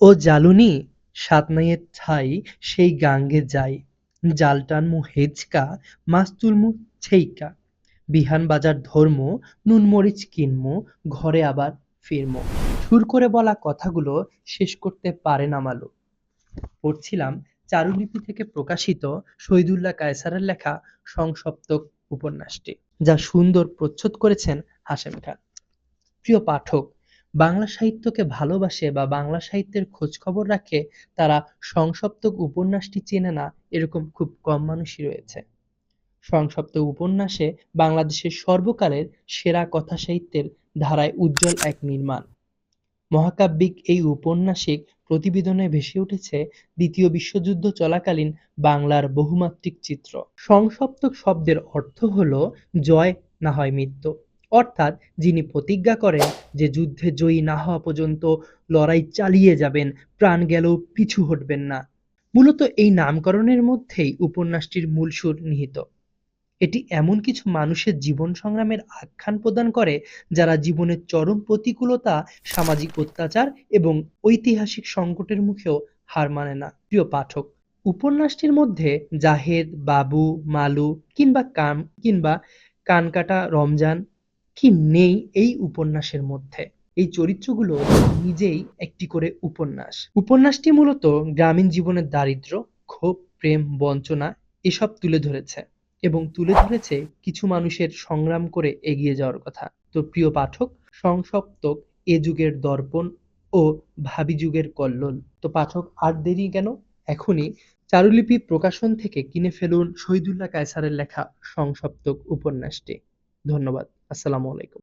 ও জ্বালুনি সাতনাইয়ের ঠাই সেই গাঙ্গে যাই। জাল টানমু হেঁচকা মাছ তুলমু ছেইকা। বিহান বাজার ধর্ম, নুন মরিচ কিনমু, ঘরে আবার ফিরমু। সুর করে বলা কথাগুলো শেষ করতে পারে না মালু। পড়ছিলাম চারুলিপি থেকে প্রকাশিত শহীদুল্লাহ কায়সারের লেখা সংসপ্তক উপন্যাসটি, যা সুন্দর প্রচ্ছদ করেছেন হাশেম খান। প্রিয় পাঠক বাংলা সাহিত্যকে ভালোবাসে বা বাংলা সাহিত্যের খোঁজ খবর রাখে, তারা সংসপ্তক উপন্যাসটি চেনে না, এরকম খুব কম মানুষই রয়েছে। সংসপ্তক উপন্যাসে বাংলাদেশের সর্বকালের সেরা কথা সাহিত্যের ধারায় উজ্জ্বল এক নির্মাণ। মহাকাব্যিক এই উপন্যাসিক প্রতিবেদনে ভেসে উঠেছে দ্বিতীয় বিশ্বযুদ্ধ চলাকালীন বাংলার বহুমাত্রিক চিত্র। সংসপ্তক শব্দের অর্থ হল জয় না হয় মৃত্যু। অর্থাৎ যিনি প্রতিজ্ঞা করেন যে যুদ্ধে জয়ী না হওয়া পর্যন্ত লড়াই চালিয়ে যাবেন, প্রাণ গেলেও পিছু হটবেন না। মূলত এই নামকরণের মধ্যেই উপন্যাসটির মূল সুর নিহিত। এটি এমন কিছু মানুষের জীবন সংগ্রামের আখ্যান প্রদান করে যারা জীবনের চরম প্রতিকূলতা, সামাজিক অত্যাচার এবং ঐতিহাসিক সংকটের মুখেও হার মানে না। প্রিয় পাঠক, উপন্যাসটির মধ্যে জাহেদ, বাবু, মালু কিংবা কাম, কিংবা কানকাটা, রমজান কি নেই এই উপন্যাসের মধ্যে? এই চরিত্রগুলো নিজেই একটি করে উপন্যাস। উপন্যাসটি মূলত গ্রামীণ জীবনের দারিদ্র্য, ক্ষোভ, প্রেম, বঞ্চনা এসব তুলে ধরেছে এবং তুলে ধরেছে কিছু মানুষের সংগ্রাম করে এগিয়ে যাওয়ার কথা। তো প্রিয় পাঠক, সংসপ্তক এ যুগের দর্পণ ও ভাবি যুগের কল্লোল। তো পাঠক, আর দেরি কেন? এখনই চারুলিপি প্রকাশন থেকে কিনে ফেলুন শহীদুল্লাহ কায়সারের লেখা সংসপ্তক উপন্যাসটি। ধন্যবাদ। আসসালামু আলাইকুম।